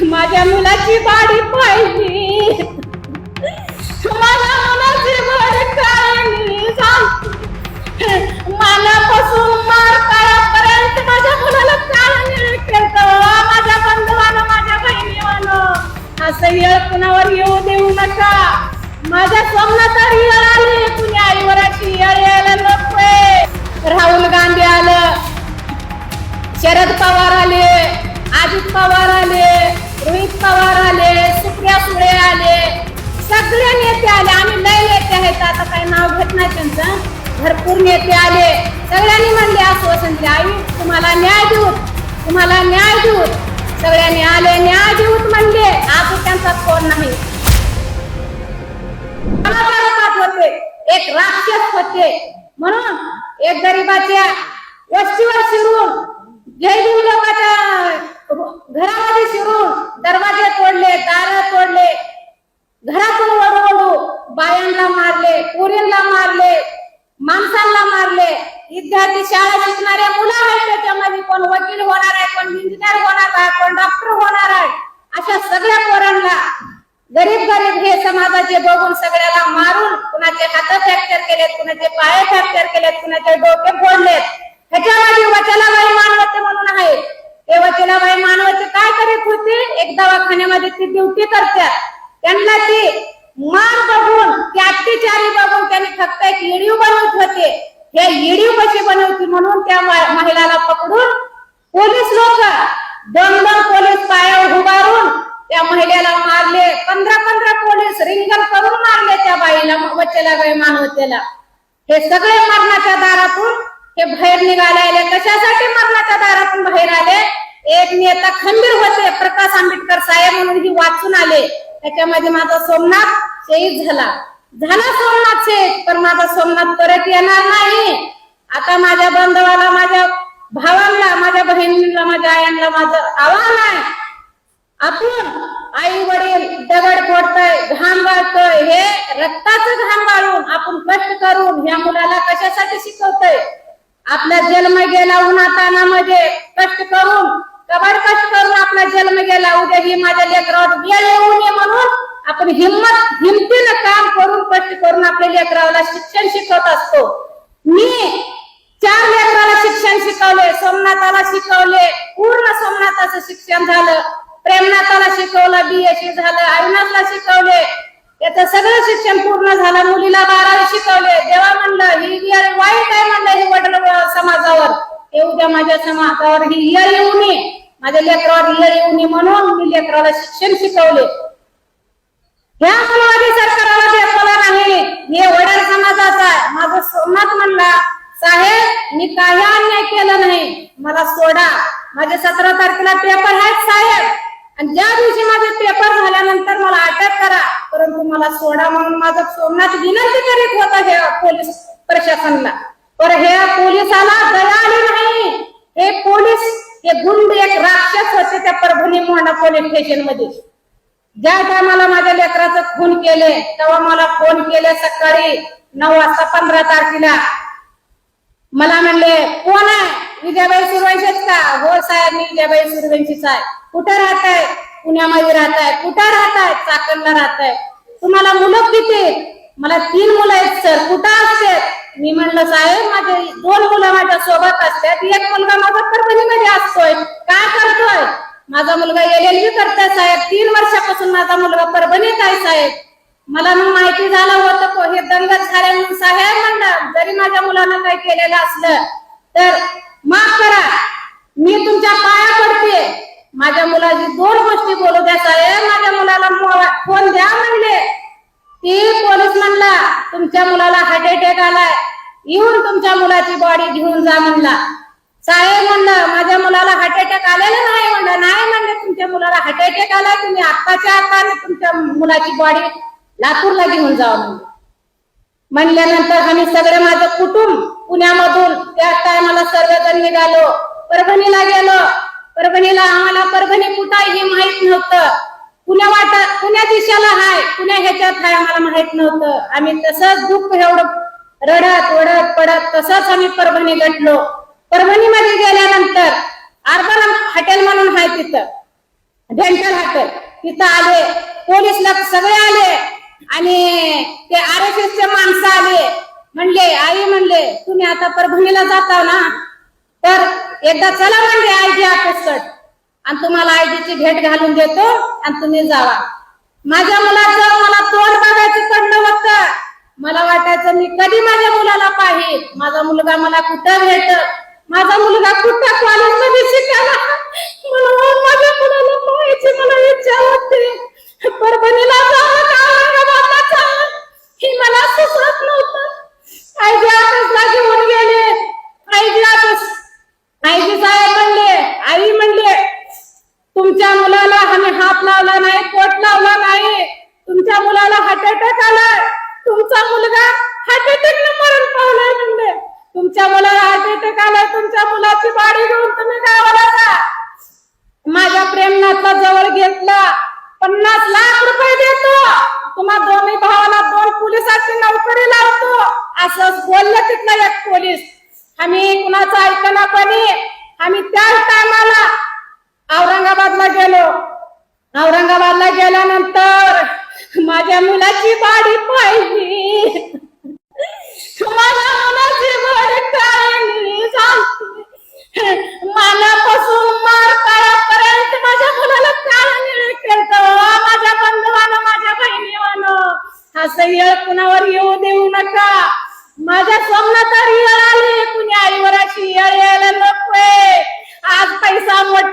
माझ्या मुलाची बाडी पाहिली. माझ्या मुलाची बाडी काढली मनापासून मार करापर्यंत माझ्या मुलाला काढणे केलं माझ्या बंधवानं माझ्या बहिणीवानं असं येळ कुणावर येऊ देऊ नका. माझ्या स्वप्नात येळ आली तुम्हाला न्याय देऊ. सगळ्यांनी आले न्याय देऊत म्हणले आज त्यांचा कोण नाही. होते एक राक्षस होते. म्हणून एक गरीबाच्या वस्तीवर शिरून घेऊ लोकांच्या घरामध्ये शिरून दरवाजे तोडले दार तोडले. घरातून ओढू ओढू बायांना मारले पुरींना मारले. माणसांना मारले. विद्यार्थी शाळा शिकणाऱ्या मुलं आहेत त्याच्यामध्ये कोण वकील होणार आहे कोण इंजिनियर होणार आहे कोण डॉक्टर होणार आहे अशा सगळ्या पोरांना गरीब गरीब हे समाजाचे बघून सगळ्याला मारून कुणाचे हात फ्रॅक्चर केलेत कुणाचे पाय फ्रॅक्चर केलेत कुणाचे डोके फोडलेत. ह्याच्यामध्ये वचलाबाई मानवते म्हणून आहे. ते वचलाबाई मानवते काय करीत होते? एक दवाखान्यामध्ये ती ड्युटी करतात त्यांना ती मार बघून ते अत्याचारी बघून त्यांनी फक्त एक इडीव बनवत होते. हे व्हिडिओ कशी बनवती म्हणून त्या महिलाला पकडून पोलीस लोक दोन दोन पोलीस पायावर उभारून त्या महिलेला मारले. पंधरा पंधरा पोलीस रिंगण करून मारले त्या बाईला वच्चेला बाई मानवतेला. हे सगळे मरणाच्या दारातून हे बाहेर निघाले आले. कशासाठी मरणाच्या दारातून बाहेर आले? एक नेता खंबीर होते प्रकाश आंबेडकर साहेब म्हणून ही वाचून आले. त्याच्यामध्ये माझा सोमनाथ शहीद झाला. झाला सोमनाथ शहीद पण माझा सोमनाथ परत येणार नाही. आता माझ्या बांधवाला माझ्या भावांना माझ्या बहिणीला माझ्या आयांना माझं आव्हान आहे. आपण आई वडील दगड फोडतोय घाम वाढतोय हे रक्ताचं घाम वाढून आपण कष्ट करून ह्या मुलाला कशासाठी शिकवतोय? आपला जन्म गेला उन्हातानामध्ये कष्ट करून कबाड कष्ट करून आपला जन्म गेला उद्या ही माझ्या लेकरावर वेळ येऊ नये म्हणून आपण हिंमत हिमतीनं काम करून कष्ट करून आपल्या लेकराला शिक्षण शिकवत असतो. मी चार लेकराला शिक्षण शिकवले सोमनाथाला शिकवले पूर्ण सोमनाथाचं शिक्षण झालं. प्रेमनाथाला शिकवलं बीएससी झालं अविनाथला शिकवले. त्याचं सगळं शिक्षण पूर्ण झालं मुलीला बारावी शिकवले. देवा म्हणलं ही वाईट आहे म्हणलं ही वडील समाजावर. हे उद्या माझ्या समाजावर ही इयर येऊ नये माझ्या लेकरावर लय येऊ नये म्हणून मी लेकराला शिक्षण शिकवले. ह्या मानवादी सरकारला देखावा नाही. हे वडील समाजाचा आहे. माझं सोमनाथ म्हणला साहेब मी काही अन्याय केलं नाही. मला सोडा. माझे सतरा तारखेला पेपर आहेत साहेब. आणि ज्या दिवशी माझे पेपर झाल्यानंतर मला अटक करा. परंतु मला सोडा म्हणून माझं सोमनाथ विनंती करीत होता हे पोलीस प्रशासनाला. पर हे पोलिसाला दया आली नाही. हे पोलीस हे गुंड एक राक्षस होते त्या परभणी मोहना पोलीस स्टेशनमध्ये. ज्या टायमाला माझ्या लेकराचं खून केले तेव्हा मला फोन केले सकाळी नऊ वाजता पंधरा तारखेला. मला म्हणले कोण आहे? विजयाबाई सुरवंशीच का? हो साहेब मी विजयाबाई सुरवंशीच आहे. कुठं राहताय? पुण्यामध्ये राहताय. कुठं राहताय? चाकणला राहताय. तुम्हाला मुलं किती? मला तीन मुलं आहेत सर. कुठं मी म्हणलं साहेब माझे दोन मुलं माझ्या सोबत असतात. एक मुलगा माझा परभणीमध्ये असतोय. काय करतोय? माझा मुलगा एल एल बी करतोय साहेब. तीन वर्षापासून माझा मुलगा परभणीत आहे साहेब. मला मग माहिती झालं होतं हे दंगल झाले म्हणून साहेब म्हणलं जरी माझ्या मुलानं काही केलेलं असलं तर माफ करा. मी तुमच्या पाया पडते माझ्या मुलाची दोन गोष्टी बोलू द्या साहेब. माझ्या मुलाला फोन द्या म्हणले. ती पोलीस म्हणला तुमच्या मुलाला हार्ट अटॅक आलाय. येऊन तुमच्या मुलाची बॉडी घेऊन जा म्हणला. साहेब म्हणलं माझ्या मुलाला हार्ट अटॅक आलेला नाही. म्हणलं नाही म्हणले तुमच्या मुलाला हार्ट अटॅक आलाय तुम्ही आत्ताच्या आता तुमच्या मुलाची बॉडी लातूरला घेऊन जा म्हणल्यानंतर आम्ही सगळे माझं कुटुंब पुण्यामधून त्या टायमाला सर्वजण निघालो. परभणीला गेलो. परभणीला आम्हाला परभणी कुठं आहे हे माहीत नव्हतं. पुण्या वाटा पुण्या दिशेला हाय पुण्या ह्याच्यात हाय आम्हाला माहीत नव्हतं. आम्ही तसंच दुःख एवढं रडत ओढत पडत तसंच आम्ही परभणी गाठलो परभणीमध्ये गेल्यानंतर अर्बन हॉटेल म्हणून आहे तिथं. डेंटल हॉटेल तिथं आले. पोलीस सगळे आले. आणि ते आर एस एस चे माणसं आले. म्हणले आई म्हणले तुम्ही आता परभणीला जाता ना? तर एकदा चला म्हणले आयजी ऑफिसकड आणि तुम्हाला आयजीची भेट घालून देतो आणि तुम्ही जावा. माझ्या मुलाचं मला तोंड बघायचं पडलं होतं मला वाटायचं मी कधी माझ्या मुलाला पाहिजे माझा मुलगा मला कुठं भेट माझा मुलगा कुठं कॉलेजमध्ये शिकायला? म्हणून माझ्या मुलाला पाहायची मला इच्छा होती. परभणीला जावं का? औरंगाबादला जावं हे मला सुचत नव्हतं आयजी ऑफिसला घेऊन गेले आयजी ऑफिस आयजी साहेब म्हणले आई म्हणले तुमच्या मुलाला आम्ही हात लावला नाही कोट लावला नाही तुमच्या मुलाला हार्ट अटॅक आलाय तुमचा मुलगा हार्ट अटॅक मरण पावलाय म्हणले तुमच्या मुलाला हार्ट अटॅक आलाय तुमच्या मुलाची बाडी घेऊन तुम्ही गावाला जा माझ्या प्रेमनाथला जवळ घेतला. पन्नास लाख रुपये देतो. तुम्हा दोन्ही भावाला दोन पोलिसाची नोकरी लावतो. असं बोललं तिथला एक पोलीस. आम्ही कुणाचं ऐकना पण आम्ही त्याच टायमाला औरंगाबादला गेलो. औरंगाबादला गेल्यानंतर माझ्या मुलाची बाडी पाहिली.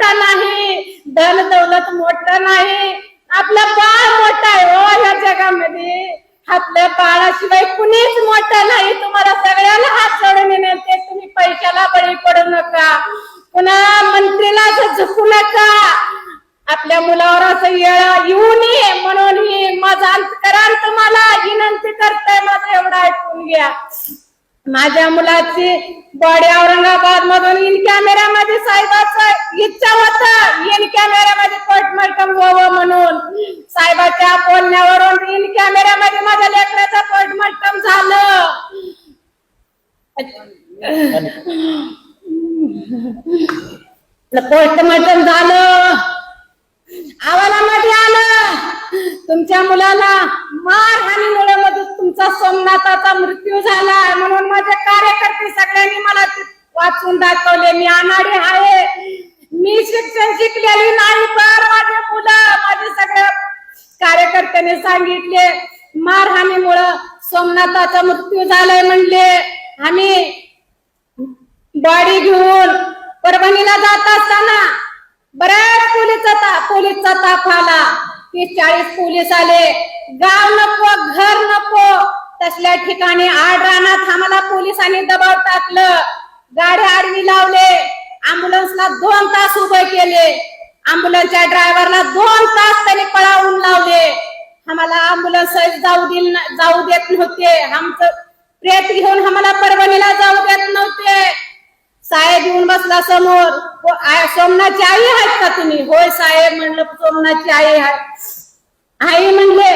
मोठा नाही धन दौलत मोठं नाही. आपलं बाळ मोठा आहे हो ह्या जगामध्ये. आपल्या बाळाशिवाय कुणीच मोठा नाही. तुम्हाला सगळ्याला हात जोडून येण्याचे तुम्ही पैशाला बळी पडू नका. पुन्हा मंत्रीला असं झुकू नका. आपल्या मुलावर असं येळ येऊ नये म्हणून ही माझा अंतकरण तुम्हाला विनंती करताय. माझं एवढं ऐकून घ्या. माझ्या मुलाची बॉडी औरंगाबाद मधून इन कॅमेऱ्यामध्ये साहेबाचं इच्छा होता. इन कॅमेऱ्यामध्ये पोस्टमार्टम व्हावं म्हणून. साहेबाच्या बोलण्यावरून इन कॅमेऱ्यामध्ये माझ्या लेकराचं पोस्टमार्टम झालं. पोस्टमार्टम झालं. आवालामध्ये आलं. तुमच्या मुलाला मारहाणीमुळे मध्ये तुमचा सोमनाथाचा मृत्यू झाला. म्हणून माझे कार्यकर्ते सगळ्यांनी मला वाचून दाखवले. मी अनाडी आहे. मी शिक्षण शिकलेली नाही पण माझे मुलं माझे सगळ्या कार्यकर्त्यांनी सांगितले मारहानीमुळं सोमनाथाचा मृत्यू झालाय म्हणले. आम्ही बॉडी घेऊन परभणीला जात असताना बऱ्याच पोलीसचा ताप पोलीसचा ताप आला. तीस चाळीस पोलीस आले. गाव नको घर नको. तसल्या ठिकाणी आड रानात आम्हाला पोलिसांनी दबाव टाकलं. गाड्या आडवी लावले. अँब्युलन्सला दोन तास उभे केले. अँब्युलन्सच्या ड्रायव्हरला दोन तास त्यांनी पळावून लावले. आम्हाला अँब्युलन्स जाऊ दिल जाऊ देत नव्हते. आमचं प्रेत घेऊन आम्हाला परभणीला जाऊ देत नव्हते. साहेब येऊन बसला समोर. हो, सोमनाथची आई आहेत का तुम्ही? होय साहेब म्हणलं सोमनाथची आई आहे. आई म्हणले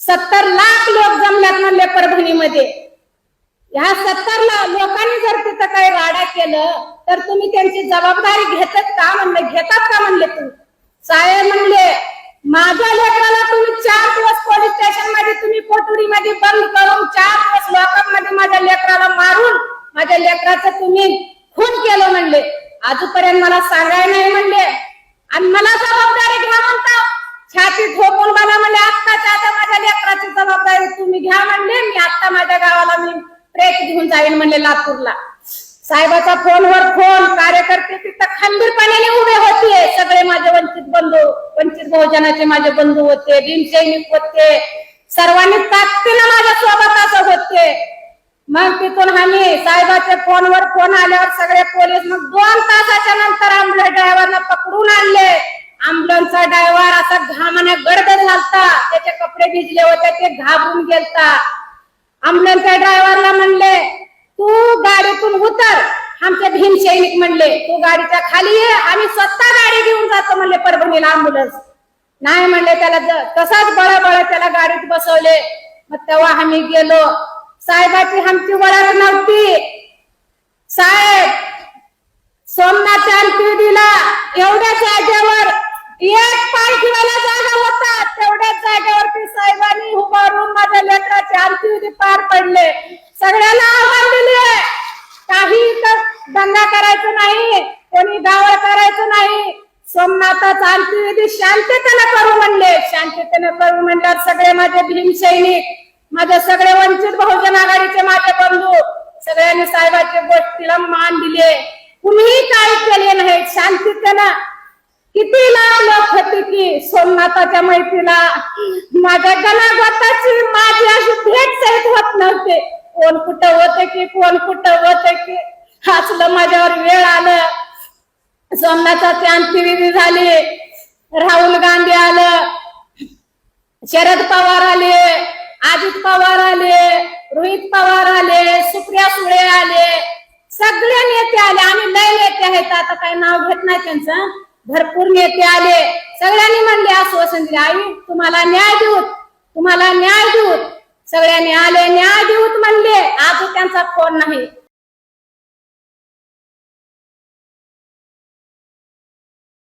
सत्तर लाख लोक जमल्यात म्हणले परभणीमध्ये. ह्या सत्तर लोकांनी जर तिथं काही राडा केलं तर तुम्ही त्यांची जबाबदारी घेतात का म्हणले? घेतात का म्हणले तुम्ही? साहेब म्हणले माझ्या लेकराला तुम्ही चार दिवस पोलीस स्टेशनमध्ये तुम्ही कोठडीमध्ये बंद करून चार दिवस लोकांमध्ये माझ्या लेकराला मारून माझ्या लेकराचं तुम्ही खून केलं म्हणले. आजपर्यंत मला सांगायला नाही म्हणले. आणि मला जबाबदारी घ्या म्हणता. छाती ठोकून मला म्हणले आत्ताच्या आता माझ्या लेकराची जबाबदारी तुम्ही घ्या म्हणले. मी आता माझ्या गावाला मी ट्रेक घेऊन जाईन म्हणले लातूरला. साहेबाचा फोनवर फोन कार्यकर्ते तिथं खंबीरपणाने उभे होते. सगळे माझे वंचित बंधू वंचित बहुजनाचे माझे बंधू होते भीमसैनिक होते. सर्वांनी ताकदीनं माझ्या सोबत असं होते. मग तिथून आम्ही साहेबाच्या फोनवर फोन आल्यावर सगळे पोलीस मग दोन तासाच्या नंतर आम्हाला ड्रायव्हरला पकडून आणले. अँब्युलन्सचा ड्रायव्हर असा घामाने गर्द झालता. त्याचे कपडे भिजले होते ते घाबरून गेलता. अँब्युलन्सच्या ड्रायव्हरला म्हणले तू गाडीतून उतर. आमचे भीम सैनिक म्हणले तू गाडीच्या खाली ये आम्ही स्वतः गाडी घेऊन जातो म्हणले परभणीला अँब्युलन्स नाही म्हणले त्याला तसाच बळबळ त्याला गाडीत बसवले. मग तेव्हा आम्ही गेलो. साहेबाची आमची वळख नव्हती. साहेब सोमनाथ आणखी दिला एवढ्या जागेवर एक पाय ठेवायला जागा होता. तेवढ्याच जागेवरती साहेबांनी उभारून माझ्या लेकराचे अंत्यविधी पार पडले. सगळ्यांना आव्हान दिले. काही दंगा करायचं नाही कोणी गावळ करायचं नाही. सोमनाथाचा अंत्यविधी शांततेने करू म्हणले. शांततेने करू म्हणल्यावर सगळे माझे भीम सैनिक माझे सगळे वंचित बहुजन आघाडीचे माझे बंधू सगळ्यांनी साहेबांच्या गोष्टीला मान दिले. कुणीही काय केले नाही शांततेनं किती लांब लोक होते की सोमनाथाच्या मैत्रीला. माझ्या गणागोताची माझी अशी भेट सहित होत नव्हते. कोण कुठं होते की कोण कुठं होते की? हसलं माझ्यावर वेळ आलं. सोमनाथाची अंत्यविधी झाली. राहुल गांधी आलं. शरद पवार आले. अजित पवार आले रोहित पवार आले सुप्रिया सुळे आले. सगळे नेते आले. आम्ही लय नेते आहेत. आता काही नाव घेत नाही त्यांचं. भरपूर नेते आले. सगळ्यांनी म्हणले आश्वासन दिले आई तुम्हाला न्याय देऊ तुम्हाला न्याय देऊ सगळ्यांनी आले न्याय देऊत म्हणले. आज त्यांचा फोन नाही.